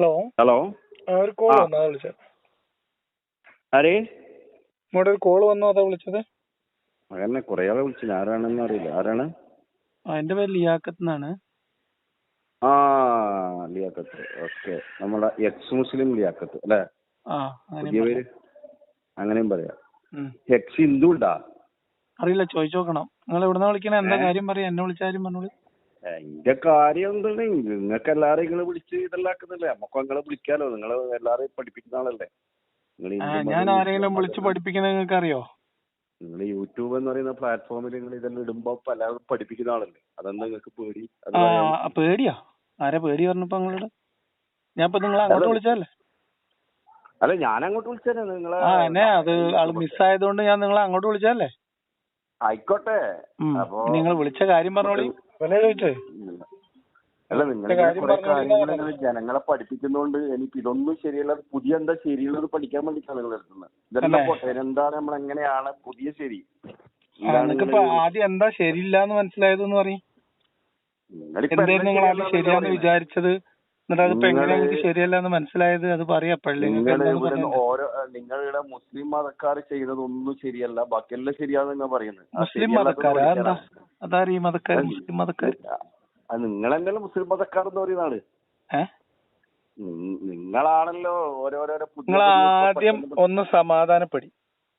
Hello? Hello? ഒരു call. വന്നു അതാ വിളിച്ചത്. ആരേ? ഇങ്ങോട്ട് ഒരു കോൾ വന്നു അതാ വിളിച്ചത്. അങ്ങനെ കുറെ ആളെ വിളിച്ചില്ല. ആരാണെന്ന് അറിയില്ല. ആരാണ്? ആ എന്റെ പേര് ലിയാഖത്ത് എന്നാണ്. ആ ലിയാക്കത്ത് ഓക്കെ. നമ്മളെ എക്സ് മുസ്ലിം ലിയാക്കത്ത് അല്ലേ? ആ പുതിയ പേര്? അങ്ങനെയും പറയാം. എക്സ് ഹിന്ദു ഉണ്ടാ? അറിയില്ല ചോദിച്ചു നോക്കണം. നിങ്ങൾ എവിടുന്നാ വിളിക്കണേ? എന്താ കാര്യം പറയാ? എന്നെ വിളിച്ചാലും പറഞ്ഞോളൂ. എന്റെ കാര്യം എന്താണ്? നിങ്ങൾക്ക് എല്ലാരും നിങ്ങൾ വിളിച്ച് ഇതെല്ലാക്കുന്നില്ലേ? നമുക്ക് നിങ്ങളെ വിളിക്കാലോ. നിങ്ങൾ എല്ലാരെയും പഠിപ്പിക്കുന്ന ആളല്ലേ. ഞാൻ ആരെങ്കിലും വിളിച്ച് പഠിപ്പിക്കുന്നത് നിങ്ങൾക്ക് അറിയോ നിങ്ങൾ യൂട്യൂബ് എന്ന് പറയുന്ന പ്ലാറ്റ്ഫോമിൽ നിങ്ങൾ ഇതെല്ലാം ഇടുമ്പോ പലരും പഠിപ്പിക്കുന്ന ആളല്ലേ. അതെന്താ നിങ്ങൾക്ക് പേടി? പേടിയാ? ആരാ പേടി പറഞ്ഞപ്പോ നിങ്ങളോട്? ഞാൻ ഇപ്പൊ നിങ്ങളെ അങ്ങോട്ട്. വിളിച്ചതല്ലേ? അല്ല ഞാൻ അങ്ങോട്ട് വിളിച്ചല്ലേ നിങ്ങളെ എന്നെ അത് ആൾ മിസ്സായതുകൊണ്ട് ഞാൻ നിങ്ങളെ അങ്ങോട്ട് വിളിച്ചതല്ലേ? ആയിക്കോട്ടെ. നിങ്ങൾ വിളിച്ച കാര്യം പറഞ്ഞോളി. അല്ല നിങ്ങൾ കുറെ കാര്യങ്ങൾ ഇങ്ങനെ നിങ്ങൾ ജനങ്ങളെ പഠിപ്പിക്കുന്നതുകൊണ്ട് എനിക്ക് ഇതൊന്നും ശരിയല്ല. പുതിയ എന്താ ശരിയുള്ളത് പഠിക്കാൻ വേണ്ടിയിട്ടാണ് നിങ്ങൾ എടുക്കുന്നത് ഇതെല്ലാം പോട്ടെ എന്താണ് നമ്മൾ എങ്ങനെയാണ് പുതിയ ശരി? ആദ്യം എന്താ ശരിയില്ല എന്ന് മനസ്സിലായതെന്ന് പറയും. എന്തായിരുന്നു നിങ്ങൾ ആദ്യം ശരിയാന്ന് വിചാരിച്ചത്? എന്നിട്ട് അതിപ്പോ എങ്ങനെ ശരിയല്ല എന്ന് മനസ്സിലായത് അത് പറയപ്പള്ളി ഓരോ നിങ്ങളുടെ മുസ്ലിം മതക്കാർ ചെയ്തതൊന്നും ശരിയല്ല. ബാക്കിയെല്ലാം ശരിയാന്ന് നിങ്ങൾ പറയുന്നത്. മുസ്ലിം മതക്കാരാ? എന്താ ഈ അതാരീ മതക്കാര് മുസ്ലിം മതക്കാര്? അത് നിങ്ങൾ തന്നെയല്ലേ മുസ്ലിം മതക്കാർ എന്ന് പറയുന്നതാണ്. നിങ്ങളാണല്ലോ ഓരോരോരോ നിങ്ങൾ ആദ്യം ഒന്ന് സമാധാനപ്പെടി.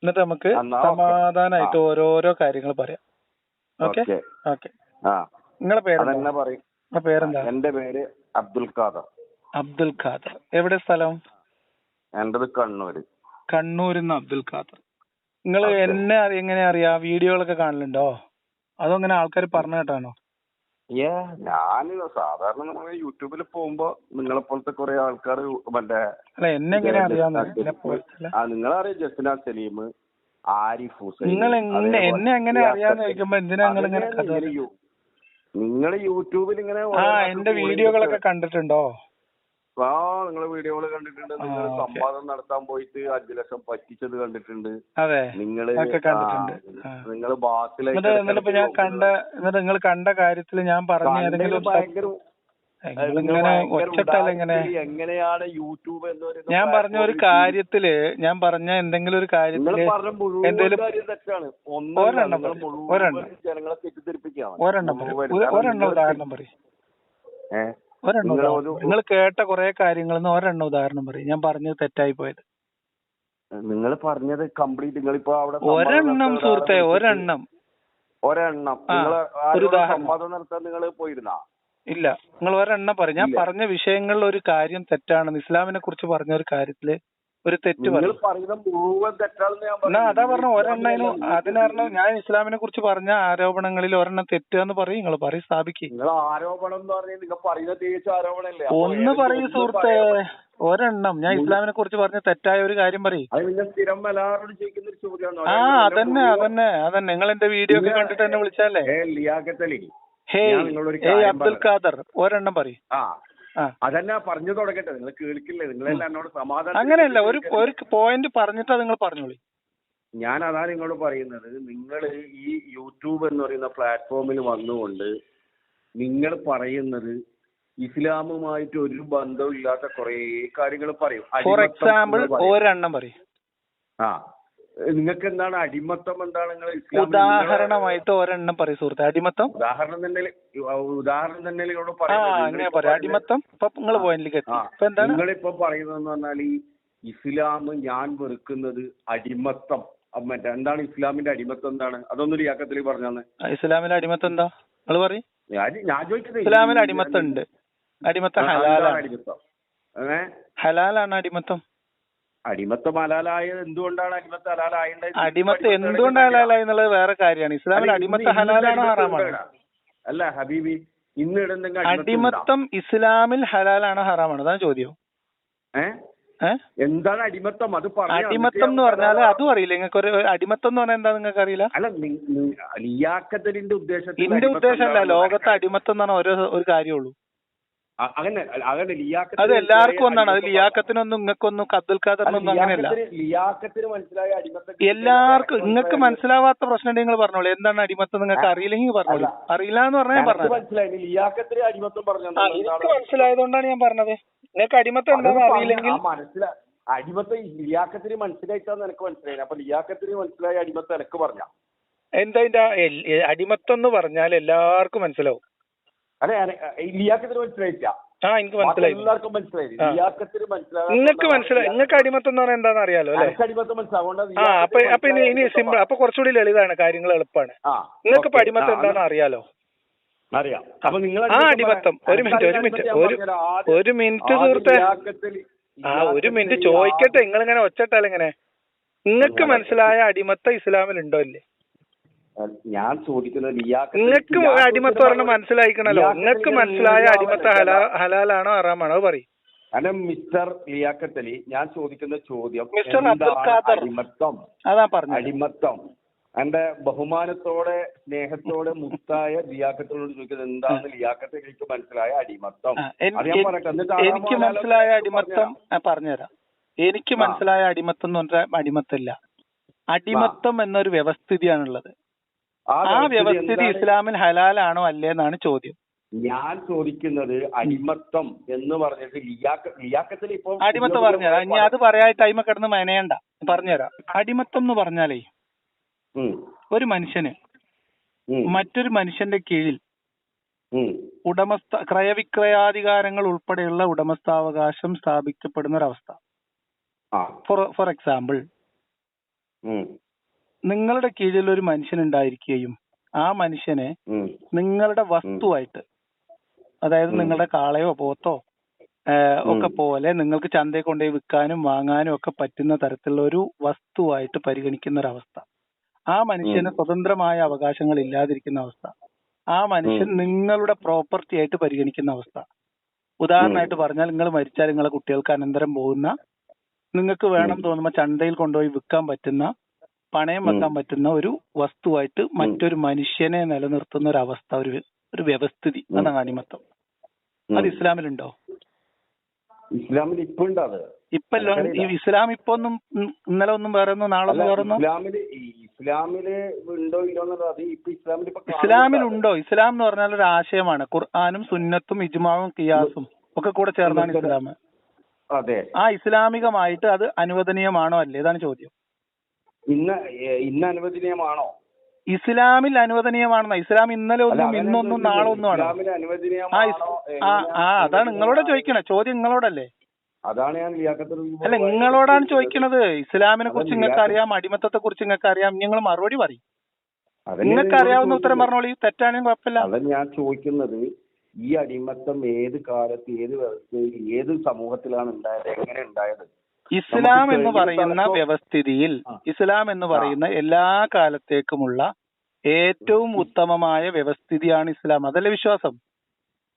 എന്നിട്ട് നമുക്ക് സമാധാനായിട്ട് ഓരോരോ കാര്യങ്ങൾ പറയാം. ഓക്കെ? ഓക്കേ. നിങ്ങളെ പേരെന്താ? പേരെന്താ? എന്റെ പേര് അബ്ദുൽ ഖാദർ. അബ്ദുൽ ഖാദർ. എവിടെ സ്ഥലം? എന്റത് കണ്ണൂര്. കണ്ണൂരിൽ നിന്ന് അബ്ദുൽ ഖാദർ. നിങ്ങൾ എന്നെ എങ്ങനെ അറിയാ? വീഡിയോകളൊക്കെ കാണലുണ്ടോ? അതോ അങ്ങനെ ആൾക്കാർ പറഞ്ഞു കേട്ടാണോ ഏ ഞാൻ സാധാരണ നമ്മൾ യൂട്യൂബിൽ പോകുമ്പോ നിങ്ങളെ പോലത്തെ കുറെ ആൾക്കാർ മറ്റേ എന്നെ എങ്ങനെ ആ നിങ്ങളറിയാം ജസ്റ്റിന സലീം ആരിഫ് ഹുസൈൻ നിങ്ങൾ എന്നെ എങ്ങനെ. അറിയാന്ന് ചോദിക്കുമ്പോ എന്തിനാ നിങ്ങൾ ഇങ്ങനെ നിങ്ങൾ യൂട്യൂബിൽ ഇങ്ങനെ എന്റെ വീഡിയോകളൊക്കെ കണ്ടിട്ടുണ്ടോ? ആ നിങ്ങളെ വീഡിയോകൾ കണ്ടിട്ടുണ്ട്. നിങ്ങൾ സംവാദം നടത്താൻ പോയിട്ട് അഞ്ചു ലക്ഷം പറ്റിച്ചത് കണ്ടിട്ടുണ്ട്. അതെ നിങ്ങൾ. നിങ്ങൾ ബാസിലായിട്ട് ഞാൻ കണ്ട എന്നിട്ട് നിങ്ങൾ കണ്ട കാര്യത്തിൽ ഞാൻ പറഞ്ഞ ഏതെങ്കിലും എങ്ങനെയാണ് യൂട്യൂബ് എന്നൊരു ഞാൻ പറഞ്ഞ ഒരു കാര്യത്തിൽ ഞാൻ പറഞ്ഞ എന്തെങ്കിലും ഒരു കാര്യത്തിൽ ഒരെണ്ണം ഒരെണ്ണം. ഒരെണ്ണം ഉദാഹരണം പറയും? ഒരെണ്ണം നിങ്ങൾ കേട്ട കുറെ കാര്യങ്ങളിൽ നിന്ന് ഒരെണ്ണം ഉദാഹരണം പറയും. ഞാൻ പറഞ്ഞത് തെറ്റായി പോയത്. നിങ്ങൾ പറഞ്ഞത് കംപ്ലീറ്റ് നിങ്ങളിപ്പോ അവിടെ ഒരെണ്ണം സുഹൃത്തെ ഒരെണ്ണം. ഒരെണ്ണം. ഒരു. സംവാദം നടത്താൻ നിങ്ങൾ പോയിരുന്നാ? ഇല്ല. നിങ്ങൾ ഒരെണ്ണം പറയും. ഞാൻ പറഞ്ഞ വിഷയങ്ങളിൽ ഒരു കാര്യം തെറ്റാണെന്ന് ഇസ്ലാമിനെ കുറിച്ച് പറഞ്ഞ ഒരു കാര്യത്തിൽ ഒരു തെറ്റ് പറഞ്ഞു. അതാ പറഞ്ഞു ഒരെണ്ണം ഒരെണ്ണതിന് ഇസ്ലാമിനെ അതിന് പറഞ്ഞ ഞാൻ ഇസ്ലാമിനെ കുറിച്ച് പറഞ്ഞ ആരോപണങ്ങളിൽ ഒരെണ്ണം തെറ്റാന്ന് പറയും. നിങ്ങൾ പറയും സ്ഥാപിക്കും. ഒന്ന് പറയൂ സുഹൃത്തെ. ഒരെണ്ണം. ഞാൻ ഇസ്ലാമിനെ കുറിച്ച് പറഞ്ഞ തെറ്റായ ഒരു കാര്യം പറയും. ആ അതന്നെ അതന്നെ അതന്നെ. നിങ്ങൾ എന്റെ വീഡിയോ ഒക്കെ കണ്ടിട്ട് എന്നെ വിളിച്ചല്ലേ ഹേയ് അബ്ദുൽ ഖാദർ. ഒരെണ്ണം പറയും. അതന്നെ പറഞ്ഞു തുടങ്ങട്ടെ. നിങ്ങൾ കേൾക്കില്ലേ? നിങ്ങളെല്ലാം എന്നോട് സമാധാനം അങ്ങനെയല്ല. ഒരു ഒരു പോയിന്റ് പറഞ്ഞിട്ട് നിങ്ങൾ പറഞ്ഞോളി. ഞാൻ അതാ നിങ്ങളോട് പറയുന്നത്. നിങ്ങൾ ഈ യൂട്യൂബ് എന്ന് പറയുന്ന പ്ലാറ്റ്ഫോമിൽ വന്നുകൊണ്ട് നിങ്ങൾ പറയുന്നത് ഇസ്ലാമുമായിട്ട് ഒരു ബന്ധവും ഇല്ലാത്ത കുറെ കാര്യങ്ങൾ പറയും. For example. ഒരെണ്ണം പറയും. ആ. നിങ്ങൾക്ക് എന്താണ് അടിമത്തം എന്താണ് നിങ്ങൾ ഉദാഹരണമായിട്ട് ഒരെണ്ണം പറയും സുഹൃത്തെ. അടിമത്തം? ഉദാഹരണം തന്നെ ഉദാഹരണം തന്നെ ഇവിടെ പറയുന്നത്. അടിമത്തം ഇപ്പൊ നിങ്ങൾ പോയിന്റിലേക്ക് നിങ്ങളിപ്പോ പറയുന്നതെന്ന് പറഞ്ഞാൽ ഈ ഇസ്ലാം ഞാൻ വെറുക്കുന്നത് അടിമത്തം. മറ്റേ എന്താണ് ഇസ്ലാമിന്റെ അടിമത്തം എന്താണ്? അതൊന്നും യാക്കത്തിൽ പറഞ്ഞാന്ന്. ഇസ്ലാമിന്റെ അടിമത്തം എന്താ? നിങ്ങൾ പറയും. ഞാൻ ചോദിച്ചത് ഇസ്ലാമിന്റെ അടിമത്തം ഉണ്ട്. അടിമത്തം ഹലാലാണ്. ഹലാലാണ് അടിമത്തം. അടിമത്തം ഹലാലായ എന്തുകൊണ്ടാണ് അടിമത്ത ഹലാലായത് അടിമത്ത എന്തുകൊണ്ട് ഹലാലായി എന്നുള്ളത് വേറെ കാര്യമാണ്. ഇസ്ലാമിൽ അടിമത്ത ഹലാലാണോ ഹറാമാണോ? അല്ല ഹബീബി ഇന്ന് ഇടുന്നെങ്കിൽ അടിമത്തം ഇസ്ലാമിൽ ഹലാലാണോ ഹറാമാണോ? അതാണ് ചോദ്യം. എന്താണ് അടിമത്തം? അത് പറഞ്ഞു അടിമത്തം എന്ന് പറഞ്ഞാൽ അതും അറിയില്ല. നിങ്ങൾക്ക് ഒരു അടിമത്തം എന്ന് പറഞ്ഞാൽ എന്താ നിങ്ങൾക്ക് അറിയില്ല? അല്ല ഉദ്ദേശം ലിയാക്കത്തിന്റെ ഉദ്ദേശത്തിൽ എന്റെ ഉദ്ദേശമല്ല. ലോകത്ത് അടിമത്തം എന്ന് പറഞ്ഞാൽ ഒരു ഒരു കാര്യമുള്ളൂ. അങ്ങനെ അങ്ങനെ ലിയാക്കത്ത് അത് എല്ലാവർക്കും ഒന്നാണ്. അത് ലിയാക്കത്തിനൊന്നും ഇങ്ങക്കൊന്നും അബ്ദുൽ ഖാദർ ഖാദറിനൊന്നും അങ്ങനെയല്ല. ലിയാക്കത്തിന് മനസ്സിലായ അടിമത്തം എല്ലാവർക്കും നിങ്ങൾക്ക് മനസ്സിലാവാത്ത പ്രശ്നം നിങ്ങൾ പറഞ്ഞോളൂ. എന്താണ് അടിമത്തം നിങ്ങൾക്ക് അറിയില്ലെങ്കിൽ പറഞ്ഞോളൂ. അറിയില്ല എന്ന് പറഞ്ഞാൽ പറഞ്ഞത്. മനസ്സിലായി. ലിയാക്കത്തിന് അടിമത്തം പറഞ്ഞു എനിക്ക് മനസ്സിലായതുകൊണ്ടാണ് ഞാൻ പറഞ്ഞത്. നിങ്ങൾക്ക് അടിമത്തം എന്താണെന്ന് അറിയില്ലെങ്കിൽ പറഞ്ഞ് മനസ്സിലാ അടിമത്തം ലിയാക്കത്തിന് മനസ്സിലായിട്ടാന്ന് എനിക്ക് മനസ്സിലായി അപ്പൊ ലിയാക്കത്തിന് മനസ്സിലായ അടിമത്തം എനിക്ക് പറഞ്ഞ. എന്താ അടിമത്തം എന്ന് പറഞ്ഞാൽ എല്ലാവർക്കും മനസ്സിലാവും. ആ എനിക്ക് മനസ്സിലായി. എല്ലാവർക്കും മനസ്സിലായി. നിങ്ങൾക്ക് മനസ്സിലായി. നിങ്ങൾക്ക് അടിമത്തം എന്ന് പറഞ്ഞാൽ എന്താണെന്ന് അറിയാലോ അല്ലെ? അടിമത്തം മനസ്സിലാവുകൊണ്ട് ആ അപ്പൊ അപ്പൊ ഇനി ഇനി സിമ്പിൾ അപ്പൊ കുറച്ചുകൂടി ലളിതാണ് കാര്യങ്ങൾ എളുപ്പമാണ്. നിങ്ങൾക്ക് ഇപ്പൊ അടിമത്തം എന്താണെന്ന് അറിയാലോ? അറിയാം. അപ്പൊ നിങ്ങൾ ആ അടിമത്തം ഒരു മിനിറ്റ് ഒരു മിനിറ്റ്. ഒരു ഒരു മിനിറ്റ് സുഹൃത്തെ. ആ ഒരു മിനിറ്റ് ചോദിക്കട്ടെ നിങ്ങൾ ഇങ്ങനെ ഒച്ചട്ടാൽ ഇങ്ങനെ നിങ്ങൾക്ക് മനസ്സിലായ അടിമത്തം ഇസ്ലാമിൽ ഉണ്ടോ ഇല്ലേ? ഞാൻ ചോദിക്കുന്നത് നിങ്ങൾക്ക് അടിമത്ത് പറഞ്ഞ മനസ്സിലായിക്കണല്ലോ. നിങ്ങൾക്ക് മനസ്സിലായ അടിമത്ത അടിമത്തം ഹലാ ഹലാലാണോ ഹറാമാണോ? പറയും. അല്ല മിസ്റ്റർ ലിയാക്കത്തലി ഞാൻ ചോദിക്കുന്ന ചോദ്യം മിസ്റ്റർ അടിമത്തം? അടിമത്തം. എന്റെ ബഹുമാനത്തോടെ സ്നേഹത്തോടെ മുത്തായ ലിയാക്കത്തിനോട് ചോദിക്കുന്നത് എന്താണ് ലിയാക്കത്തിലേക്ക് മനസ്സിലായ അടിമത്തം? എനിക്ക് മനസ്സിലായ അടിമത്തം പറഞ്ഞുതരാം. എനിക്ക്. മനസ്സിലായ അടിമത്തം എന്ന് പറഞ്ഞാൽ അടിമത്തല്ല അടിമത്തം എന്നൊരു വ്യവസ്ഥിതിയാണുള്ളത്. ആ വ്യവസ്ഥിതി ഇസ്ലാമിൽ ഹലാലാണോ അല്ലേന്നാണ് ചോദ്യം. ഞാൻ ചോദിക്കുന്നത് അടിമത്തം എന്ന് പറഞ്ഞിട്ട് ലിയാക്ക ലിയാക്കത്തിൽ ഇപ്പൊ അടിമത്തം പറഞ്ഞുതരാം. ഇനി അത് പറയാ ടൈമ് കിടന്ന് മെനയണ്ട. പറഞ്ഞുതരാം. അടിമത്തം എന്ന് പറഞ്ഞാലേ ഒരു മനുഷ്യന് മറ്റൊരു മനുഷ്യന്റെ കീഴിൽ ഉടമസ്ഥ ക്രയവിക്രയാധികാരങ്ങൾ ഉൾപ്പെടെയുള്ള ഉടമസ്ഥാവകാശം സ്ഥാപിക്കപ്പെടുന്ന ഒരവസ്ഥ ഫോർ ഫോർ എക്സാമ്പിൾ നിങ്ങളുടെ കീഴിൽ ഒരു മനുഷ്യൻ ഉണ്ടായിരിക്കുകയും ആ മനുഷ്യനെ നിങ്ങളുടെ വസ്തുവായിട്ട് അതായത് നിങ്ങളുടെ കാളയോ പോത്തോ ഒക്കെ പോലെ നിങ്ങൾക്ക് ചന്തയിൽ കൊണ്ടുപോയി വിൽക്കാനും വാങ്ങാനും ഒക്കെ പറ്റുന്ന തരത്തിലുള്ള ഒരു വസ്തുവായിട്ട് പരിഗണിക്കുന്ന അവസ്ഥ ആ മനുഷ്യന് സ്വതന്ത്രമായ അവകാശങ്ങൾ ഇല്ലാതിരിക്കുന്ന അവസ്ഥ. ആ മനുഷ്യൻ നിങ്ങളുടെ പ്രോപ്പർട്ടി ആയിട്ട് പരിഗണിക്കുന്ന അവസ്ഥ. ഉദാഹരണമായിട്ട് പറഞ്ഞാൽ നിങ്ങൾ മരിച്ചാൽ നിങ്ങളെ കുട്ടികൾക്ക് അനന്തരം പോകുന്ന നിങ്ങൾക്ക് വേണം. തോന്നുമ്പോൾ ചന്തയിൽ കൊണ്ടുപോയി വിൽക്കാൻ പറ്റുന്ന പണയം വെക്കാൻ പറ്റുന്ന ഒരു വസ്തുവായിട്ട് മറ്റൊരു മനുഷ്യനെ നിലനിർത്തുന്ന ഒരു അവസ്ഥ ഒരു ഒരു വ്യവസ്ഥിതി. അതാണ് അടിമത്തം അത് ഇസ്ലാമിലുണ്ടോ? ഇസ്ലാമിൽ ഇപ്പൊ ഉണ്ട് അത്. ഇപ്പൊ ഈ ഇസ്ലാം ഇപ്പൊ ഒന്നും ഇന്നലെ ഒന്നും വേറെ ഒന്നും നാളെ ഒന്നും വേറെ ഇസ്ലാമിൽ ഇസ്ലാമിൽ ഉണ്ടോ ഇല്ലോ എന്നുള്ളത് അത് ഇപ്പൊ ഇസ്ലാമിൽ ഇസ്ലാമിലുണ്ടോ? ഇസ്ലാം എന്ന് പറഞ്ഞാൽ ഒരു ആശയമാണ്. ഖുർആാനും സുന്നത്തും ഇജ്മാവും കിയാസും ഒക്കെ കൂടെ ചേർന്നാണ് ഇസ്ലാം. അതെ. ആ ഇസ്ലാമികമായിട്ട് അത് അനുവദനീയമാണോ അല്ലേ? ഇതാണ് ചോദ്യം. ഇന്ന് ഇന്ന് അനുവദനീയമാണോ? ഇസ്ലാമിൽ അനുവദനീയമാണെന്ന. ഇസ്ലാം ഇന്നലെ ഒന്നും ഇന്നൊന്നും. നാളെ ഒന്നും ആണോ? ഇസ്ലാമിൽ ആ അതാണ് നിങ്ങളോട് ചോദിക്കണേ ചോദ്യം നിങ്ങളോടല്ലേ അതാണ് ഞാൻ അല്ല നിങ്ങളോടാണ് ചോദിക്കണത്. ഇസ്ലാമിനെ കുറിച്ച് നിങ്ങൾക്ക് അറിയാം അടിമത്തത്തെ കുറിച്ച് നിങ്ങൾക്ക് അറിയാം. നിങ്ങൾ മറുപടി പറയും. നിങ്ങൾക്ക് അറിയാവുന്ന ഉത്തരം. പറഞ്ഞോളൂ. തെറ്റാണെങ്കിൽ കുഴപ്പമില്ല. അതാണ് ഞാൻ ചോദിക്കുന്നത് ഈ അടിമത്തം ഏത് കാലത്ത് ഏത് വ്യവസ്ഥയിൽ ഏത് സമൂഹത്തിലാണ് ഉണ്ടായത് എങ്ങനെ ഉണ്ടായത്? ഇസ്ലാം എന്ന് പറയുന്ന വ്യവസ്ഥിതിയിൽ ഇസ്ലാം എന്ന് പറയുന്ന എല്ലാ കാലത്തേക്കുമുള്ള ഏറ്റവും ഉത്തമമായ വ്യവസ്ഥിതിയാണ് ഇസ്ലാം. അതല്ലേ വിശ്വാസം?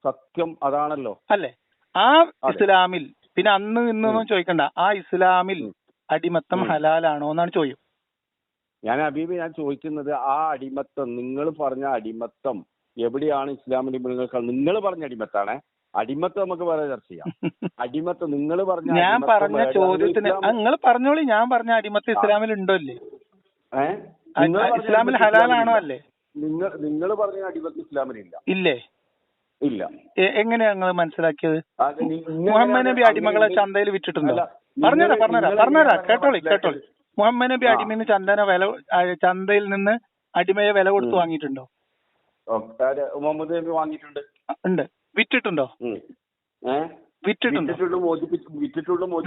സത്യം അതാണല്ലോ. അല്ലെ? ആ ഇസ്ലാമിൽ പിന്നെ അന്ന് ഇന്നൊന്നും ചോദിക്കണ്ട. ആ ഇസ്ലാമിൽ അടിമത്തം ഹലാലാണോ എന്നാണ് ചോദ്യം. ഞാൻ അബീബ് ഞാൻ ചോദിക്കുന്നത് ആ അടിമത്തം നിങ്ങൾ പറഞ്ഞ അടിമത്തം എവിടെയാണ് ഇസ്ലാമിന്റെ നിങ്ങൾ നിങ്ങൾ പറഞ്ഞ അടിമത്താണ്. അടിമത്തം നമുക്ക് വേറെ ചർച്ച ചെയ്യാം. അടിമത്തം നിങ്ങൾ പറഞ്ഞ ഞാൻ പറഞ്ഞ ചോദ്യത്തിന് നിങ്ങൾ പറഞ്ഞോളി ഞാൻ പറഞ്ഞ അടിമത്തം ഇസ്ലാമിൽ ഉണ്ടോ അല്ലേ ഇസ്ലാമിൽ ഹലാലാണോ അല്ലേ? നിങ്ങൾ നിങ്ങൾ പറഞ്ഞ അടിമത്തം ഇസ്ലാമിലില്ല ഇല്ലേ. ഇല്ല? എ- എങ്ങനെയാ നിങ്ങൾ മനസ്സിലാക്കിയത്? മുഹമ്മദ് നബി അടിമകളെ ചന്തയിൽ വിറ്റിട്ടുണ്ടോ പറഞ്ഞതാ പറഞ്ഞുതരാം പറഞ്ഞതാ പറഞ്ഞുതരാം പറഞ്ഞുതരാം കേട്ടോളി കേട്ടോളി? മുഹമ്മദ് നബി. അടിമന്ന് ചന്ദന വില ചന്തയിൽ നിന്ന് അടിമയെ വില കൊടുത്ത്. വാങ്ങിയിട്ടുണ്ടോ? മുഹമ്മദ് നബി വാങ്ങിയിട്ടുണ്ട്. ഉണ്ട്. വിറ്റിട്ടുണ്ടോ? വിറ്റിട്ടുണ്ടോ?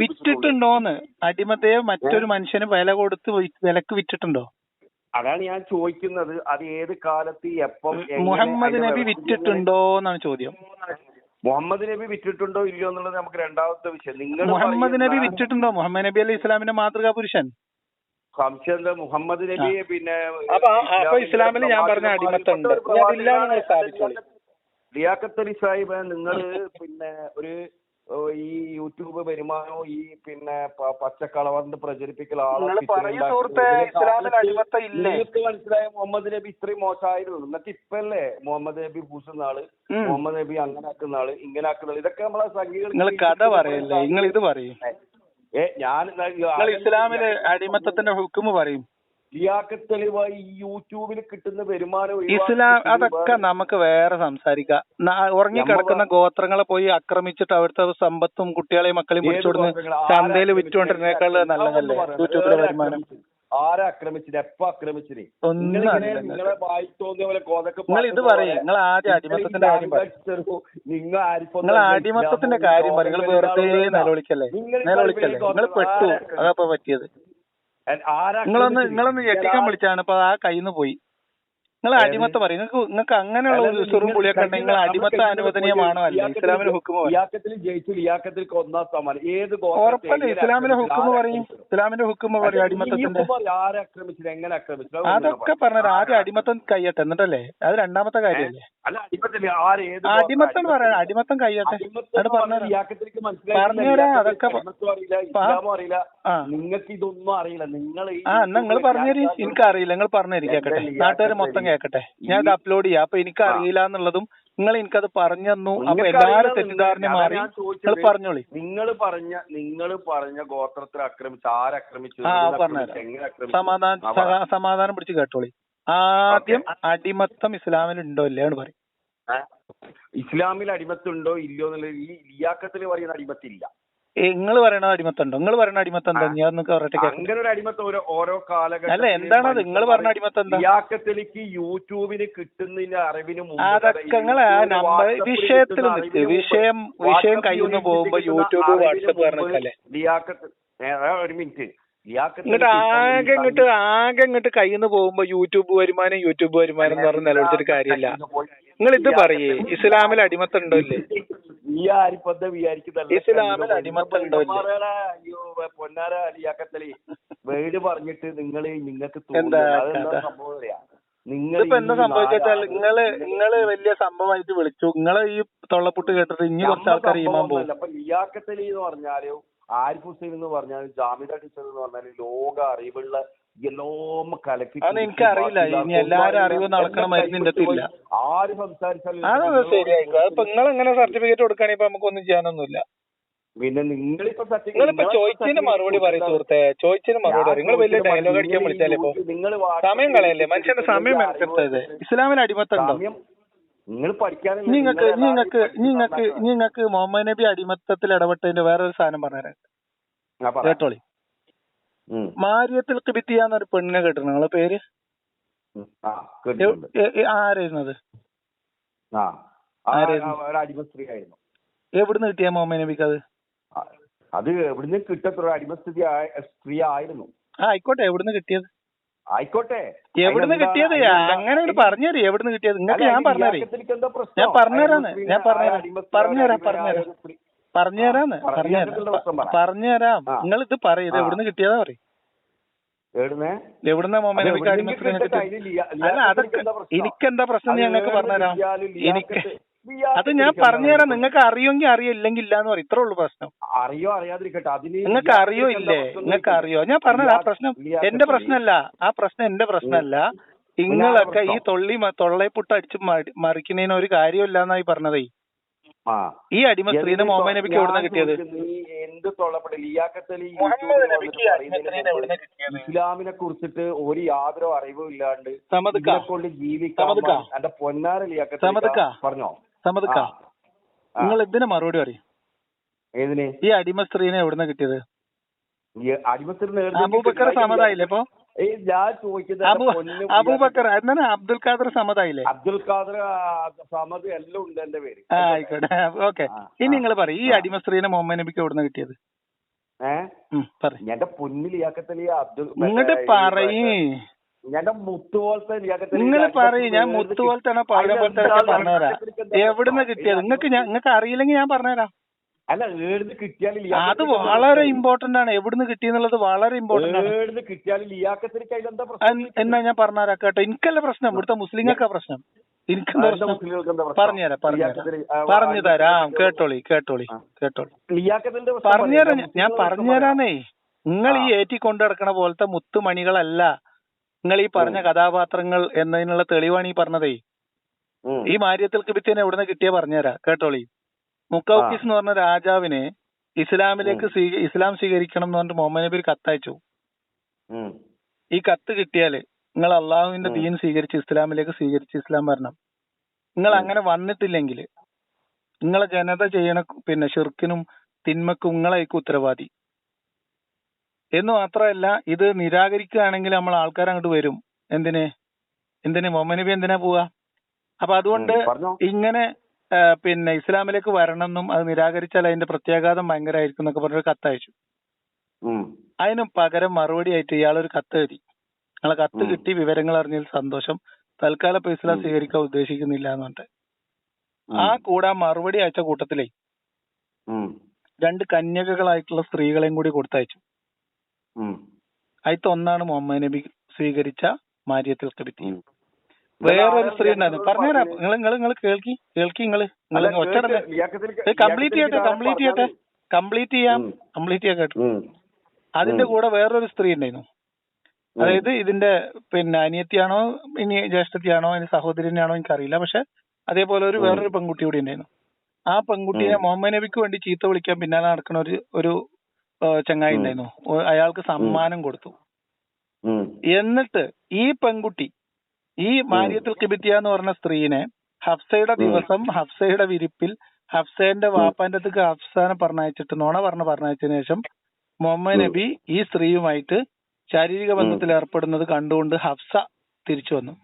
വിറ്റിട്ടുണ്ടോന്ന്. അടിമത്തെ മറ്റൊരു മനുഷ്യന് വില കൊടുത്ത് വിലക്ക് വിറ്റിട്ടുണ്ടോ? അതാണ് ഞാൻ ചോദിക്കുന്നത്. അത് ഏത് കാലത്ത് എപ്പം മുഹമ്മദ് നബി വിറ്റിട്ടുണ്ടോ എന്നാണ് ചോദ്യം. മുഹമ്മദ് നബി വിറ്റിട്ടുണ്ടോ ഇല്ലയോ എന്നുള്ളത് നമുക്ക് രണ്ടാമത്തെ വിഷയം. നിങ്ങൾ മുഹമ്മദ് നബി വിറ്റിട്ടുണ്ടോ? മുഹമ്മദ് നബി അലി ഇസ്ലാമിന്റെ മാതൃകാ പുരുഷൻ? മുഹമ്മദ് നബി പിന്നെ ഇസ്ലാമിൽ ഞാൻ പറഞ്ഞ അടിമത്തം അലി സാഹിബ് നിങ്ങൾ പിന്നെ ഒരു ഈ യൂട്യൂബ് വരുമാനവും ഈ പിന്നെ പച്ചക്കളവറിന്റെ പ്രചരിപ്പിക്കൽ? നിങ്ങൾക്ക് മനസ്സിലായ മുഹമ്മദ് നബി ഇത്രയും മോശമായിരുന്നു. എന്നിട്ട് ഇപ്പല്ലേ മുഹമ്മദ് നബി പൂസുന്ന ആൾ മുഹമ്മദ് നബി അങ്ങനെ ആക്കുന്ന ആൾ ഇങ്ങനെ ആക്കുന്ന ആൾ ഇതൊക്കെ നമ്മളെ സംഖ്യകൾ നിങ്ങൾ കഥ പറയല്ലേ? നിങ്ങൾ ഇത് പറയും. ഏ ഞാൻ ഇസ്ലാമിൽ അടിമത്തത്തിന്റെ ഹുക്കുമ് പറയും. യൂട്യൂബിൽ കിട്ടുന്ന വരുമാനം ഇസ്ലാം അതൊക്കെ നമുക്ക് വേറെ സംസാരിക്കാം. ഉറങ്ങിക്കിടക്കുന്ന ഗോത്രങ്ങളെ പോയി ആക്രമിച്ചിട്ട് അവിടുത്തെ സമ്പത്തും കുട്ടികളെയും മക്കളെയും പിടിച്ചോടുന്ന ചന്തയിൽ? വിറ്റുകൊണ്ടിരുന്നേക്കാൾ നല്ലതല്ലേ യൂട്യൂബിലെ വരുമാനം? ആരെ ആക്രമിച്ചത്? എപ്പ ആക്രമിച്ചത്? ഒന്നും നിങ്ങളെ. വായി തോന്നിയ പോലെ കോതക്ക് നിങ്ങൾ ഇത് പറയും. നിങ്ങൾ ആദ്യം അടിമത്തത്തിന്റെ കാര്യം നിങ്ങൾ നിങ്ങൾ അടിമത്തത്തിന്റെ കാര്യം പറയും. നിങ്ങൾ വെറുതെ നിലവിളിക്കല്ലേ? നിലവിളിക്കല്ലേ? നിങ്ങൾ പെട്ടു. അതപ്പോ പറ്റിയത്. നിങ്ങളൊന്ന് നിങ്ങളൊന്ന് ഞെട്ടിക്കാൻ വിളിച്ചാണ്. ഇപ്പൊ ആ കയ്യിന്ന് പോയി. നിങ്ങൾ അടിമത്തം പറയും. നിങ്ങൾക്ക് നിങ്ങൾക്ക് അങ്ങനെയുള്ള ഒരു സുറും പുളിയൊക്കെ ഉണ്ടെങ്കിൽ നിങ്ങൾ അടിമത്തം അനുവദനീയമാണോ അല്ല? ഇസ്ലാമിന്റെ ഹുക്കുമ ലിയാക്കത്തിൽ ജയിച്ചു ലിയാക്കത്തിൽ ഒന്നാം സമ്മാനം ഏത് ഗോത്രത്തെ ഉറപ്പല്ലേ? ആക്രമിച്ചു? ഹുക്കുമ പറയും ഇസ്ലാമിന്റെ ഹുക്കുമ പറയും അടിമത്തത്തിന്റെ. ആരെ ആക്രമിച്ചത് എങ്ങനെ ആക്രമിച്ചത് അതൊക്കെ പറ. പറഞ്ഞത് ആദ്യം അടിമത്തം കയ്യട്ടെ എന്നിട്ടല്ലേ? അത് രണ്ടാമത്തെ കാര്യമല്ലേ? അടിമത്തം പറയാം അടിമത്തം? കയ്യട്ടെ. അത് പറഞ്ഞുതരാം, അതൊക്കെ നിങ്ങൾക്ക് ഇതൊന്നും അറിയില്ല നിങ്ങൾ ആ. നിങ്ങൾ പറഞ്ഞേരി എനിക്കറിയില്ല. നിങ്ങൾ പറഞ്ഞേരി കേക്കട്ടെ നാട്ടുകാർ മൊത്തം കേക്കട്ടെ? ഞാൻ ഇത് അപ്ലോഡ് ചെയ്യാം. അപ്പൊ എനിക്ക് അറിയില്ല എന്നുള്ളതും നിങ്ങൾ എനിക്കത് പറഞ്ഞു തന്നു. അപ്പൊ എല്ലാരും തെറ്റിദ്ധാരണ മാറി. നിങ്ങൾ പറഞ്ഞോളി. നിങ്ങൾ പറഞ്ഞ നിങ്ങൾ പറഞ്ഞ ഗോത്രത്തിൽ ആക്രമിച്ച ആരക്രമിച്ചു ആ പറഞ്ഞുതരാം. ആക്രമിച്ചു, സമാധാനം സമാധാനം പിടിച്ച് കേട്ടോളി. ആദ്യം അടിമത്തം ഇസ്ലാമിൽ ഉണ്ടോ ഇല്ലയാണ് പറയും. ഇസ്ലാമിൽ അടിമത്തം ഉണ്ടോ ഇല്ലയോ എന്നുള്ളത് ഈ ലിയാക്കത്തിൽ പറയുന്ന അടിമത്തില്ല. നിങ്ങൾ പറയണ അടിമത്തം ഉണ്ടോ നിങ്ങൾ പറയണ അടിമത്തം എന്താ ഞാൻ നിങ്ങൾക്ക് പറയട്ടെ അങ്ങനെ ഒരു അടിമത്തം ഓരോ ഓരോ കാലഘട്ടം അല്ല എന്താണ് നിങ്ങൾ പറഞ്ഞ അടിമത്തം എന്താ? ഇയാക്കത്തിലേക്ക് യൂട്യൂബിന് കിട്ടുന്നതിന്റെ അറിവിന് അതൊക്കെ നിങ്ങൾ ആ നമ്പർ വിഷയത്തിൽ നിൽക്ക് വിഷയം വിഷയം കയ്യിൽ നിന്ന് പോകുമ്പോ യൂട്യൂബ് വാട്സപ്പ് പറഞ്ഞല്ലേ ഒരു മിനിറ്റ്. ഇങ്ങോട്ട് ആകെ ഇങ്ങോട്ട് ആകെ ഇങ്ങോട്ട് കയ്യിൽ നിന്ന് പോകുമ്പോ യൂട്യൂബ് വരുമാനം യൂട്യൂബ് വരുമാനം എന്ന് പറഞ്ഞ് നിലവിളിച്ചിട്ട് കാര്യമില്ല. നിങ്ങൾ ഇത് പറയേ. ഇസ്ലാമിൽ അടിമത്തം ഉണ്ടോ ഇല്ലേ? ഈ ആരിപ്പന്ത വിചാരിക്കുന്നല്ല ഇസ്ലാമിൽ അടിമത്തം ഉണ്ടോ ഇല്ലേ? അയ്യോ പൊന്നാര അലിയാക്കത്തലി. വേട് പറഞ്ഞിട്ട് നിങ്ങൾ നിങ്ങൾക്ക് എന്താ അതെന്താ കഥ? സംഭവം അറിയാ? നിങ്ങൾ എന്താ സംഭവിച്ചാൽ നിങ്ങൾ നിങ്ങൾ വലിയ സംഭവമായിട്ട് വിളിച്ചു. നിങ്ങളെ ഈ തൊള്ളപ്പുട്ട് കേട്ടിട്ട് ഇനി കുറച്ച് ആൾക്കാർ ഈമാൻ പോകും. അപ്പൊ ലിയാക്കത്തലി എന്ന് പറഞ്ഞാൽ ആരിഫ് ഹുസൈൻ എന്ന് പറഞ്ഞാൽ ജാമിദ ടീച്ചർ എന്ന് പറഞ്ഞാൽ ലോക അറിവുള്ള എല്ലാം കലക്കി അത് എനിക്ക് അറിയില്ല ഇനി എല്ലാരും അറിവ് നടക്കണ എന്റെ അടുത്തില്ല ആര് സംസാരിച്ചാലും അതൊക്കെ ശരിയായിക്കോ. അതിപ്പോ നിങ്ങൾ എങ്ങനെ സർട്ടിഫിക്കറ്റ് കൊടുക്കുകയാണെങ്കിൽ നമുക്ക് നമുക്കൊന്നും ചെയ്യാനൊന്നുമില്ല. പിന്നെ നിങ്ങൾ ഇപ്പോ നിങ്ങളിപ്പോ നിങ്ങളെ ചോദിച്ചതിന് മറുപടി പറയും സുഹൃത്തെ. ചോദിച്ചതിന് മറുപടി പറയും. നിങ്ങൾ വലിയ ഡയലോഗ് അടിക്കാൻ വിളിച്ചാലേ ഇപ്പൊ നിങ്ങൾ സമയം കളയല്ലേ? മനുഷ്യന്റെ സമയം നിങ്ങൾ ഇസ്ലാമിന് അടിമത്തം നിങ്ങൾ നിങ്ങൾക്ക് നിങ്ങൾക്ക് നിങ്ങൾക്ക് നിങ്ങൾക്ക് മുഹമ്മദ് നബി അടിമത്തത്തിൽ ഇടപെട്ടതിന്റെ വേറൊരു സാധനം പറഞ്ഞുതരാം. കേട്ടോളി. മാരിയത്തിൽ കിബിത്തിയ എന്നൊരു പെണ്ണിനെ കേട്ടിരുന്നു? നിങ്ങളെ പേര്? ആരായിരുന്നത്? എവിടുന്ന് കിട്ടിയ മുഹമ്മദ് നബിക്ക് അത്? അത് എവിടുന്ന് കിട്ടത്ര അടിമസ്ഥിതി സ്ത്രീ ആയിരുന്നു ആ ആയിക്കോട്ടെ. എവിടുന്ന് കിട്ടിയത്? ആയിക്കോട്ടെ. എവിടുന്ന് കിട്ടിയത്? അങ്ങനെ പറഞ്ഞുതരും. എവിടുന്ന് കിട്ടിയത്? നിങ്ങൾക്ക് ഞാൻ പറഞ്ഞുതരേ? ഞാൻ പറഞ്ഞുതരാന്ന്, ഞാൻ പറഞ്ഞുതരാം. പറഞ്ഞുതരാം, പറഞ്ഞുതരാം. പറഞ്ഞുതരാന്ന് പറഞ്ഞുതരാം. പറ. പറഞ്ഞുതരാം. നിങ്ങൾ ഇത് പറയും. ഇത് എവിടുന്ന് കിട്ടിയതാ പറയും? എവിടുന്ന? അതിന് ലിയാ- അല്ല അതൊക്കെ എനിക്കെന്താ പ്രശ്നം ഞങ്ങൾക്ക് പറഞ്ഞുതരാം? എനിക്ക് അത് ഞാൻ പറഞ്ഞു പറഞ്ഞുതരാം. എന്താ നിങ്ങൾക്ക് അറിയുമെങ്കിൽ അറിയോ ഇല്ലെങ്കിൽ ഇല്ല എന്ന് പറയും ഇത്രേ ഉള്ളൂ പ്രശ്നം. അറിയോ അറിയാതിരിക്കട്ടെ. അതിന് നിങ്ങൾക്ക് അറിയോ ഇല്ലേ? നിങ്ങൾക്ക് അറിയോ? ഞാൻ പറഞ്ഞത് ആ പ്രശ്നം എന്റെ പ്രശ്നമല്ല. ആ പ്രശ്നം എന്റെ പ്രശ്നമല്ല. നിങ്ങളൊക്കെ ഈ. തൊള്ളി തൊള്ളയെപ്പുട്ട് അടിച്ച് മറിക്കുന്നതിന് ഒരു കാര്യമില്ല എന്നായി പറഞ്ഞതേ. ആ. ഈ അടിമ സ്ത്രീനെ മുഹമ്മദ് നബിക്ക് എവിടുന്ന കിട്ടിയത്? എന്ത് ഇസ്ലാമിനെ കുറിച്ചിട്ട് ഒരു യാതൊരു അറിവും ഇല്ലാണ്ട് കൊണ്ട് ജീവിക്കാൻ സമതുക്ക. പൊന്നാര ലിയാക്കത്തലി സമതുക്ക. പറഞ്ഞോ? ആ. നിങ്ങൾ എന്തിനു മറുപടി പറയും? ഈ അടിമ സ്ത്രീനെ എവിടുന്ന കിട്ടിയത്? അബൂബക്കർ സമതായില്ലേ ഇപ്പൊ? ഞാൻ ചോദിക്കുന്നത് അബൂബക്കർ എന്നാണ് അബ്ദുൽ ഖാദർ സമതായില്ലേ അബ്ദുൽ ഖാദർ ആ, എല്ലാം ഉണ്ട് എന്റെ പേര്. ആയിക്കോട്ടെ. ഓക്കെ. ഇനി. നിങ്ങൾ പറയും ഈ. അടിമ സ്ത്രീനെ മുഹമ്മദ് നബിക്ക് എവിടുന്ന കിട്ടിയത്? ഏഹ് എന്റെ പൊന്നിൽ ലിയാക്കത്തലി അബ്ദുൽ ഇങ്ങോട്ട് പറയ്. നിങ്ങൾ പറയ് ഞാൻ മുത്തു പോലത്തെ പറഞ്ഞുതരാം എവിടുന്ന് കിട്ടിയത്? നിങ്ങൾക്ക് ഞാൻ നിങ്ങൾക്ക് അറിയില്ലെങ്കിൽ ഞാൻ പറഞ്ഞുതരാം. അല്ല ഏടുന്ന് കിട്ടിയാലും അത് വളരെ ഇമ്പോർട്ടന്റ് ആണ്. എവിടുന്ന് കിട്ടിയെന്നുള്ളത് വളരെ ഇമ്പോർട്ടന്റ് ആണ്. ഏടുന്ന് കിട്ടിയാലും ലിയാക്കത്തിന് അതിലെന്താ പ്രശ്നം എന്നാ ഞാൻ പറഞ്ഞുതരാം കേട്ടോ. എനിക്കല്ല പ്രശ്നം. ഇവിടുത്തെ മുസ്ലിങ്ങൾക്കാ പ്രശ്നം. എനിക്കെന്താ പറഞ്ഞുതരാം പറഞ്ഞുതരാം. പറഞ്ഞു തരാം കേട്ടോളി കേട്ടോളി കേട്ടോളി. പറഞ്ഞുതരാം. ഞാൻ പറഞ്ഞുതരാന്നേ നിങ്ങൾ ഈ ഏറ്റി കൊണ്ടു നടക്കണ പോലത്തെ മുത്തുമണികളല്ല. നിങ്ങൾ ഈ പറഞ്ഞ കഥാപാത്രങ്ങൾ എന്നതിനുള്ള തെളിവാണ് ഈ പറഞ്ഞതേ. ഈ മാര്യത്തിൽ കിബിത്തിനെ എവിടുന്ന് കിട്ടിയ പറഞ്ഞുതരാം. കേട്ടോളി. മുക്കൌക്കീസ് എന്ന് പറഞ്ഞ രാജാവിനെ ഇസ്ലാമിലേക്ക് ഇസ്ലാം സ്വീകരിക്കണം എന്ന് പറഞ്ഞിട്ട് മുഹമ്മദ് നബി ഒരു കത്തയച്ചു. ഈ കത്ത് കിട്ടിയാൽ നിങ്ങൾ അള്ളാഹുവിന്റെ ദീൻ സ്വീകരിച്ച് ഇസ്ലാമിലേക്ക് സ്വീകരിച്ച് ഇസ്ലാം വരണം. നിങ്ങൾ അങ്ങനെ വന്നിട്ടില്ലെങ്കിൽ നിങ്ങളെ ജനത ചെയ്യണ പിന്നെ ഷിർക്കിനും തിന്മക്കും നിങ്ങളായിരിക്കും ഉത്തരവാദി. എന്ന് മാത്രമല്ല ഇത് നിരാകരിക്കുകയാണെങ്കിൽ നമ്മൾ ആൾക്കാർ അങ്ങോട്ട് വരും. എന്തിന്? എന്തിന്? മുഹമ്മദ് നബി എന്തിനാ പോവാ അപ്പൊ അതുകൊണ്ട് ഇങ്ങനെ പിന്നെ ഇസ്ലാമിലേക്ക് വരണമെന്നും അത് നിരാകരിച്ചാൽ അതിന്റെ പ്രത്യാഘാതം ഭയങ്കരമായിരിക്കും എന്നൊക്കെ പറഞ്ഞൊരു കത്തയച്ചു. അതിന് പകരം മറുപടി ആയിട്ട് ഇയാളൊരു കത്ത് എഴുതി. ഞങ്ങളെ കത്ത് കിട്ടി വിവരങ്ങൾ അറിഞ്ഞതിൽ സന്തോഷം. തൽക്കാലം ഇപ്പൊ ഇസ്ലാം സ്വീകരിക്കാൻ ഉദ്ദേശിക്കുന്നില്ല എന്ന് പറഞ്ഞിട്ട്. ആ കൂടെ മറുപടി അയച്ച കൂട്ടത്തിലേ രണ്ട് കന്യകകളായിട്ടുള്ള സ്ത്രീകളെയും കൂടി കൊടുത്തയച്ചു. ഉം. അതിലത്തെ ഒന്നാണ് മുഹമ്മദ് നബി സ്വീകരിച്ച മാര്യത്തിൽ കബിത്തി വേറെ വേറൊരു സ്ത്രീ ഉണ്ടായിരുന്നു. പറഞ്ഞുതരാം. നിങ്ങൾ നിങ്ങൾ നിങ്ങൾ കേൾക്കി കേൾക്കി നിങ്ങൾ. നിങ്ങൾ ഒച്ചടല്ലേ കംപ്ലീറ്റ് ചെയ്യട്ടെ കംപ്ലീറ്റ് ചെയ്യട്ടെ. കംപ്ലീറ്റ് ചെയ്യാം കംപ്ലീറ്റ് ചെയ്യാൻ കേട്ടു. അതിന്റെ. കൂടെ വേറൊരു സ്ത്രീ ഉണ്ടായിരുന്നു. അതായത് ഇതിന്റെ പിന്നെ അനിയത്തിയാണോ ഇനി ജ്യേഷ്ഠത്തിയാണോ ഇനി സഹോദരനാണോ എനിക്കറിയില്ല. പക്ഷെ അതേപോലെ ഒരു. വേറൊരു പെൺകുട്ടി കൂടി ഉണ്ടായിരുന്നു. ആ പെൺകുട്ടിയെ മുഹമ്മദ് നബിക്ക് വേണ്ടി ചീത്ത വിളിക്കാൻ പിന്നാലെ നടക്കുന്ന ഒരു ഒരു ചങ്ങായി. ഉണ്ടായിരുന്നു അയാൾക്ക് സമ്മാനം കൊടുത്തു. എന്നിട്ട് ഈ പെൺകുട്ടി ഈ മാരിയത്തിൽ കിബിത്തിയ എന്ന് പറഞ്ഞ സ്ത്രീനെ ഹഫ്സയുടെ ദിവസം ഹഫ്സയുടെ വിരിപ്പിൽ ഹഫ്സേന്റെ വാപ്പാന്റെ അടുത്ത് ഹഫ്സാനെ പറഞ്ഞയച്ചിട്ട് നോണ പറഞ്ഞ് പറഞ്ഞയച്ചതിനു ശേഷം മുഹമ്മദ് നബി ഈ സ്ത്രീയുമായിട്ട് ശാരീരിക ബന്ധത്തിൽ ഏർപ്പെടുന്നത് കണ്ടുകൊണ്ട് ഹഫ്സ തിരിച്ചു വന്നു.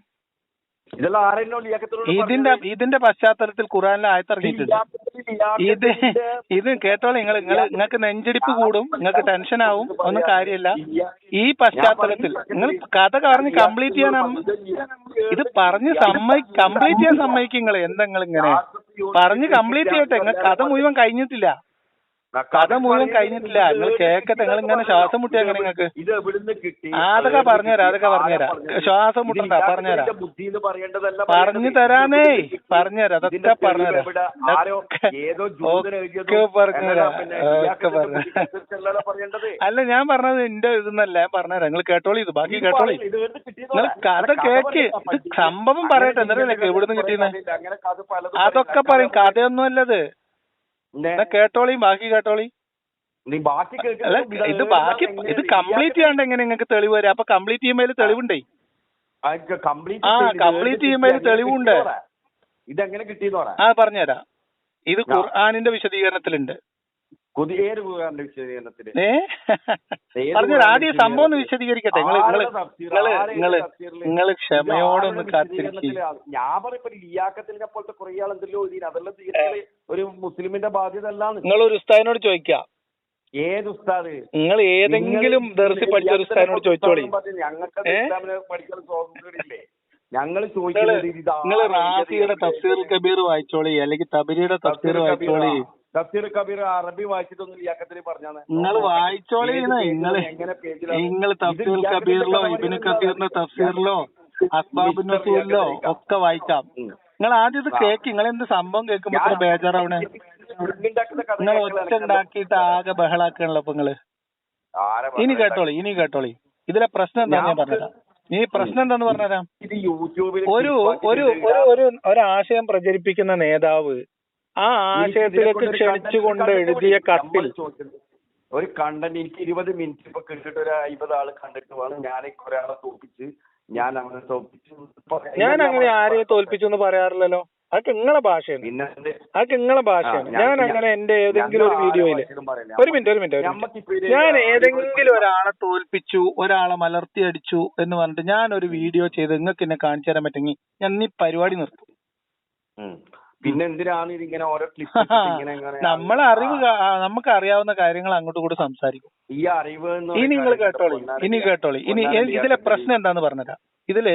ഇതെല്ലാം ആരെന്നോ ഇതിന്റെ ഇതിന്റെ പശ്ചാത്തലത്തിൽ ഖുറാനിലെ ആയത്തിറങ്ങിയിട്ടുണ്ട്. ഇത് ഇത് കേട്ടോളെ നിങ്ങൾ നിങ്ങൾ നിങ്ങൾക്ക് നെഞ്ചടിപ്പ് കൂടും നിങ്ങൾക്ക് ടെൻഷൻ ആവും ഒന്നും കാര്യമില്ല. ഈ പശ്ചാത്തലത്തിൽ നിങ്ങൾ കഥ പറഞ്ഞ് കംപ്ലീറ്റ് ചെയ്യാൻ ഇത് പറഞ്ഞ് സമ്മതി കംപ്ലീറ്റ് ചെയ്യാൻ സമ്മതിക്കും നിങ്ങൾ എന്താ നിങ്ങൾ ഇങ്ങനെ പറഞ്ഞ് കംപ്ലീറ്റ് ചെയ്യട്ടെ നിങ്ങൾ കഥ മുഴുവൻ കഴിഞ്ഞിട്ടില്ല. കഥ മുഴുവൻ കഴിഞ്ഞിട്ടില്ല. നിങ്ങൾ കേക്കട്ടെ നിങ്ങൾ ഇങ്ങനെ ശ്വാസം മുട്ടിയ എങ്ങനെ നിങ്ങൾക്ക്? ഇത് എവിടുന്ന് കിട്ടി? അതൊക്കെ പറഞ്ഞുതരാം അതൊക്കെ പറഞ്ഞുതരാം ശ്വാസം മുട്ടണ്ട പറഞ്ഞുതരാം ബുദ്ധി എന്ന് പറയേണ്ടതല്ല പറഞ്ഞു തരാനേ പറഞ്ഞുതരാം അതൊക്കെ പറഞ്ഞുതരാം ഒക്കെ പറഞ്ഞുതരാം ഒക്കെ പറഞ്ഞു എഴുതിയത് പറയേണ്ടത്? അല്ല ഞാൻ പറഞ്ഞത് എന്റെ ഇതെന്നല്ല ഞാൻ പറഞ്ഞുതരാം നിങ്ങൾ കേട്ടോളി ഇത് ബാക്കി കേട്ടോളി. നിങ്ങൾ കഥ കേക്ക് സംഭവം പറയട്ടെ എന്നിട്ടല്ലേ എവിടുന്ന് കിട്ടിയെന്ന്. അതൊക്കെ പറയും കഥയൊന്നും അല്ലത് എന്നാ കേട്ടോളി ബാക്കി കേട്ടോളി. നീ ബാക്കി അല്ല ഇത് ബാക്കി ഇത് കംപ്ലീറ്റ് ചെയ്യാണ്ട് എങ്ങനെ നിങ്ങൾക്ക് തെളിവ് വരാം? അപ്പൊ കംപ്ലീറ്റ് ചെയ്യുമ്പോൾ തെളിവുണ്ടേ? കംപ്ലീറ്റ് ആ, കംപ്ലീറ്റ് ചെയ്യുമ്പോൾ തെളിവുണ്ട്. ഇതെങ്ങനെ കിട്ടിയെന്ന് ആ പറഞ്ഞുതരാം. ഇത് ഖുർആാനിന്റെ വിശദീകരണത്തിലുണ്ട്. ഏത് വീടാണ്ട് വിശദീകരണത്തിന് പറഞ്ഞുതരാം ആദ്യം സംഭവം ഒന്ന് വിശദീകരിക്കട്ടെ. നിങ്ങൾ നിങ്ങൾ ക്ഷമയോടൊന്ന് വിശദീകരണത്തിൽ? ഞാൻ പറയപ്പോ ലിയാക്കത്തിനെ പോലത്തെ കുറെ ആൾ എന്തെല്ലോ അതെല്ലാം ഒരു മുസ്ലിമിന്റെ ബാധ്യത അല്ലാന്ന് നിങ്ങൾ ഒരു ഉസ്താദിനോട് ചോദിക്കാം. ഏത് ഉസ്താദ്? നിങ്ങൾ ഏതെങ്കിലും ദർശി പഠിച്ച ഒരു ഉസ്താദിനോട് ചോദിച്ചോളി. ഞങ്ങൾക്ക് പഠിക്കാൻ സ്വാതന്ത്ര്യമില്ലേ? ഞങ്ങൾ ചോദിക്കുന്നത് നിങ്ങൾ റാസിയുടെ റാഫിയുടെ തഫ്സീർ കബീർ വായിച്ചോളി അല്ലെങ്കിൽ തബരിയുടെ തഫ്സീർ വായിച്ചോളി. തഫ്സീർ കബീർ അറബി വായിച്ചിട്ടൊന്നും ലിയാക്കത്തിൽ പറഞ്ഞാണ് നിങ്ങൾ വായിച്ചോളി നിങ്ങൾ നിങ്ങൾ തഫ്സീർ കബീറിലോ ഇബിന് കബീറിന്റെ തഫ്സീറിലോ അസ്ബാബ് നസൂലിലോ ഒക്കെ വായിക്കാം. നിങ്ങൾ ആദ്യം ഇത് കേക്ക് നിങ്ങൾ എന്ത് സംഭവം കേൾക്കുമ്പോ ഇത്ര ബേജാറാവണേ? നിങ്ങൾ ഒറ്റ ഉണ്ടാക്കിയിട്ട് ആകെ ബഹളാക്കണല്ലോ ഇപ്പൊ നിങ്ങൾ ഇനി കേട്ടോളി ഇനി കേട്ടോളി. ഇതിലെ പ്രശ്നം എന്താ ഞാൻ പറഞ്ഞത് ഈ പ്രശ്നം എന്താന്ന് പറഞ്ഞുതരാം ഒരു ഒരു ഒരു ഒരു ആശയം പ്രചരിപ്പിക്കുന്ന നേതാവ് ആ ആശയത്തിലേക്ക് ക്ഷണിച്ചുകൊണ്ട് എഴുതിയ കത്തിൽ ഒരു കണ്ടന്റ് എനിക്ക് ഇരുപത് മിനിറ്റ് ഇപ്പൊ കിട്ടിട്ട് ഒരു അമ്പത് ആൾ കണ്ടിട്ട് വേണം ഞാൻ ഒരാളെ തോൽപ്പിച്ച് ഞാൻ അങ്ങനെ തോൽപ്പിച്ചു ഞാൻ അങ്ങനെ ആരെയും തോൽപ്പിച്ചു എന്ന് പറയാറില്ലല്ലോ? അതൊക്കെ നിങ്ങളെ ഭാഷയാണ്. പിന്നെ അതൊക്കെ നിങ്ങളെ ഭാഷയാണ്. ഞാൻ- അങ്ങനെ എന്റെ ഏതെങ്കിലും ഒരു വീഡിയോയിൽ. ഒരു മിനിറ്റ് ഒരു മിനിറ്റ് ഞാൻ ഏതെങ്കിലും ഒരാളെ തോൽപ്പിച്ചു ഒരാളെ മലർത്തി അടിച്ചു എന്ന് പറഞ്ഞിട്ട് ഞാൻ ഒരു വീഡിയോ ചെയ്ത് നിങ്ങൾക്ക് എന്നെ കാണിച്ചു തരാൻ പറ്റുമെങ്കിൽ ഞാൻ ഈ പരിപാടി നിർത്തും. പിന്നെ എന്തിനാണ് ഇതിങ്ങനെ ഓരോ നമ്മൾ അറിവ് നമുക്ക് അറിയാവുന്ന കാര്യങ്ങൾ അങ്ങോട്ടും കൂടെ സംസാരിക്കും. ഈ അറിവ് ഇനി നിങ്ങൾ കേട്ടോളി ഇനി കേട്ടോളി. ഇനി ഇതിലെ പ്രശ്നം എന്താന്ന് പറഞ്ഞുതരാം. ഇതിൽ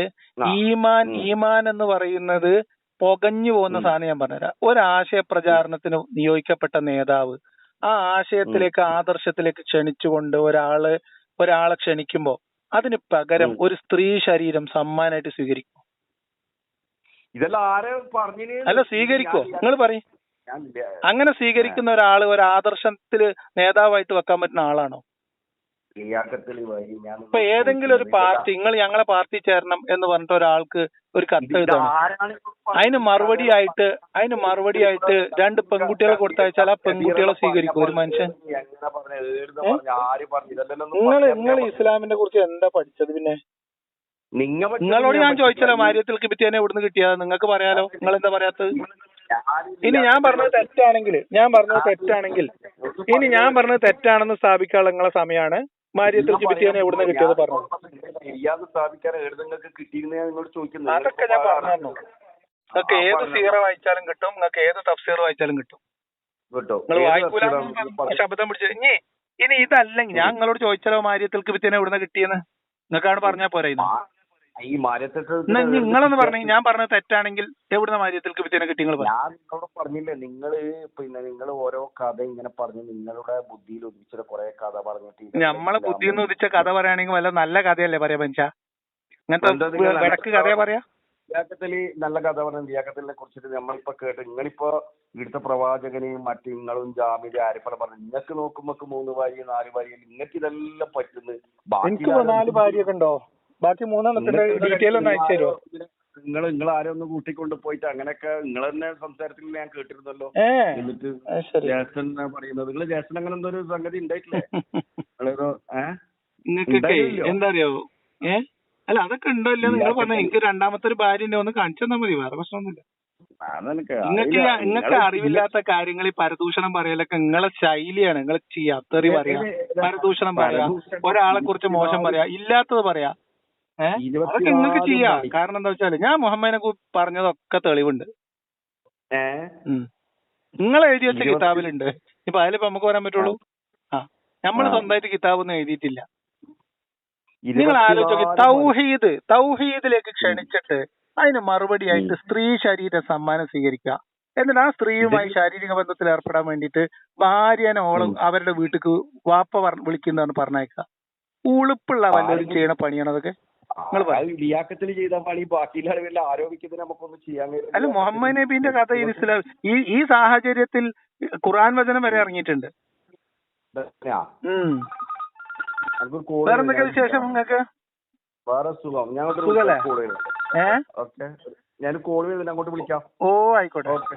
ഈമാൻ ഈമാൻ എന്ന് പറയുന്നത് പുകഞ്ഞു പോകുന്ന സാധനം ഞാൻ പറഞ്ഞുതരാം. ഒരാശയ പ്രചാരണത്തിന് നിയോഗിക്കപ്പെട്ട നേതാവ് ആ ആശയത്തിലേക്ക് ആദർശത്തിലേക്ക് ക്ഷണിച്ചുകൊണ്ട് ഒരാൾ ഒരാളെ ക്ഷണിക്കുമ്പോൾ അതിന് പകരം ഒരു സ്ത്രീ ശരീരം സമ്മാനമായിട്ട് സ്വീകരിക്കും. ഇതെല്ലാം ആരെ പറഞ്ഞു അല്ല സ്വീകരിക്കോ നിങ്ങൾ പറയും. അങ്ങനെ സ്വീകരിക്കുന്ന ഒരാൾ ഒരു ആദർശത്തിൽ നേതാവായിട്ട് വെക്കാൻ പറ്റുന്ന ആളാണോ? ഇപ്പൊ ഏതെങ്കിലും ഒരു പാർട്ടി നിങ്ങൾ ഞങ്ങളെ പാർട്ടി ചേരണം എന്ന് പറഞ്ഞിട്ട് ഒരാൾക്ക് ഒരു കത്ത് അതിന് മറുപടി ആയിട്ട് അതിന് മറുപടി ആയിട്ട് രണ്ട് പെൺകുട്ടികളെ കൊടുത്തയച്ചാൽ ആ പെൺകുട്ടികളെ സ്വീകരിക്കും ഒരു മനുഷ്യൻ? നിങ്ങൾ നിങ്ങൾ ഇസ്ലാമിനെ കുറിച്ച് എന്താ പഠിച്ചത് പിന്നെ? നിങ്ങളോട് ഞാൻ ചോദിച്ചല്ലോ മാര്യത്തിൽ കിബിത്തിയനെ ഇവിടുന്ന് കിട്ടിയാ നിങ്ങൾക്ക് പറയാലോ? നിങ്ങൾ എന്താ പറയാത്തത്? ഇനി ഞാൻ പറഞ്ഞത് തെറ്റാണെങ്കിൽ ഞാൻ പറഞ്ഞത് തെറ്റാണെങ്കിൽ ഇനി ഞാൻ പറഞ്ഞത് തെറ്റാണെന്ന് സ്ഥാപിക്കാനുള്ള നിങ്ങളെ സമയമാണ്. മാര്യത്തിൽ കിബിത്തിയനെ ഇവിടുന്ന് കിട്ടിയത് പറഞ്ഞു. അതൊക്കെ ഞാൻ പറഞ്ഞു നിങ്ങൾക്ക് ഏത് സീറ വായിച്ചാലും കിട്ടും നിങ്ങൾക്ക് ഏത് തഫ്സീർ വായിച്ചാലും കിട്ടും. നിങ്ങൾ വായിക്കൂല ശബ്ദം പിടിച്ചു ഇനി ഇനി ഇതല്ലെങ്കിൽ ഞാൻ നിങ്ങളോട് ചോദിച്ചാലോ മാര്യത്തിൽ കിബിത്തിയനെ ഇവിടുന്ന് കിട്ടിയെന്ന്. നിങ്ങൾക്കാണ് പറഞ്ഞാൽ പോരാ ഇത്. ആ- ഈ ഇനി നിങ്ങളൊന്ന് പറഞ്ഞു ഞാൻ പറഞ്ഞത് തെറ്റാണെങ്കിൽ എവിടുന്ന മാര്യത്തിൽ കിബിത്തിയനെ കിട്ടി ഞാൻ നിങ്ങളോട് പറഞ്ഞില്ലേ നിങ്ങൾ പിന്നെ നിങ്ങൾ ഓരോ കഥ ഇങ്ങനെ പറഞ്ഞ് നിങ്ങളുടെ ബുദ്ധിയിൽ ഉദിച്ചിട്ട് കുറെ കഥ പറഞ്ഞിട്ട് നമ്മളെ ബുദ്ധിയിൽ നിന്ന് ഉദിച്ച കഥ പറയുകയാണെങ്കിൽ വല്ല നല്ല കഥയല്ലേ പറയാ പഞ്ച അങ്ങനത്തെ വിടക്ക് കഥയെ പറയാ? ലിയാക്കത്തലി നല്ല കഥ പറഞ്ഞ ലിയാക്കത്തലിനെ കുറിച്ചിട്ട് നമ്മളിപ്പോ കേട്ട് നിങ്ങളിപ്പോ ഇവിടുത്തെ പ്രവാചകനെയും മറ്റു നിങ്ങളും ജാമ്യം ആരിഫല പറഞ്ഞു നിങ്ങൾക്ക് നോക്കുമ്പോ മൂന്ന് ഭാര്യ നാല് ഭാര്യ നിങ്ങൾക്ക് ഇതെല്ലാം പറ്റുന്നു എനിക്ക് നാല് ഭാര്യയൊക്കെ ഉണ്ടോ? ബാക്കി മൂന്നെണ്ണത്തിന്റെ ഡീറ്റെയിൽ ഒന്ന് അയച്ചു തരുമോ നിങ്ങൾ നിങ്ങൾ ആരോ ഒന്ന് കൂട്ടിക്കൊണ്ട് പോയിട്ട് അങ്ങനെയൊക്കെ നിങ്ങൾ തന്നെ സംസാരത്തിൽ ഞാൻ കേട്ടിരുന്നല്ലോ. എന്നിട്ട് ജേസൺ പറയുന്നത്. നിങ്ങൾ ജേസൺ അങ്ങനെ എന്തോ ഒരു സംഗതി ഉണ്ടായിട്ടില്ലേ? നിങ്ങളേതോ ഏഹ് എന്താ അറിയോ? ഏ? അല്ല അതൊക്കെ ഉണ്ടോ ഇല്ല നിങ്ങൾ പറഞ്ഞ എനിക്ക് രണ്ടാമത്തെ ഒരു ഭാര്യ ഉണ്ട് ഒന്ന് കാണിച്ചു തന്നാ മതി വേറെ പ്രശ്നമൊന്നുമില്ല. നിങ്ങൾക്ക്. നിങ്ങൾക്ക് അറിവില്ലാത്ത കാര്യങ്ങൾ ഈ പരദൂഷണം പറയലൊക്കെ നിങ്ങളെ ശൈലിയാണ്. നിങ്ങൾ ചെയ്യാ തെറി പറയാ. പരദൂഷണം പറയാ. ഒരാളെ കുറിച്ച് മോശം പറയാ. ഇല്ലാത്തത് പറയാ. അതൊക്കെ നിങ്ങൾക്ക് ചെയ്യാം. കാരണം എന്താ വെച്ചാൽ ഞാൻ മുഹമ്മദിനെ പറഞ്ഞതൊക്കെ തെളിവുണ്ട്. നിങ്ങൾ എഴുതി വെച്ച കിതാബിലുണ്ട്. ഇപ്പൊ അതിലിപ്പോ നമുക്ക് പറയാൻ പറ്റുള്ളൂ? ആ. നമ്മൾ സ്വന്തമായിട്ട് കിതാബൊന്നും എഴുതിയിട്ടില്ല. നിങ്ങൾ ആലോചിച്ചു തൗഹീദ് തൗഹീദിലേക്ക് ക്ഷണിച്ചിട്ട് അതിന് മറുപടിയായിട്ട് സ്ത്രീ ശരീര സമ്മാനം സ്വീകരിക്കുക. എന്നിട്ട് ആ സ്ത്രീയുമായി ശാരീരിക ബന്ധത്തിൽ ഏർപ്പെടാൻ വേണ്ടിട്ട് ഭാര്യനെ ഓളം അവരുടെ വീട്ടിക്ക് വാപ്പ വിളിക്കുന്നതാണ് പറഞ്ഞേക്കുക ഉളുപ്പുള്ള വല്ലവരും ചെയ്യണ പണിയാണ് അതൊക്കെ? ലിയാക്കത്തിൽ ചെയ്ത പണി ബാക്കിയുള്ള ആളുകളിൽ ആരോപിക്കുന്നതിന് നമുക്കൊന്നും ചെയ്യാൻ അല്ല മുഹമ്മദ് നബീന്റെ കഥ ഈ ഇസ്ലാം ഈ ഈ സാഹചര്യത്തിൽ ഖുർആൻ വചനം വരെ ഇറങ്ങിയിട്ടുണ്ട്. വേറെ എന്തൊക്കെ വിശേഷം നിങ്ങൾക്ക്? വേറെ സുഖം. ഏ? ഞാൻ കോൾ ചെയ്തിട്ട് അങ്ങോട്ട് വിളിക്കാം. ഓ ആയിക്കോട്ടെ. ഓക്കെ.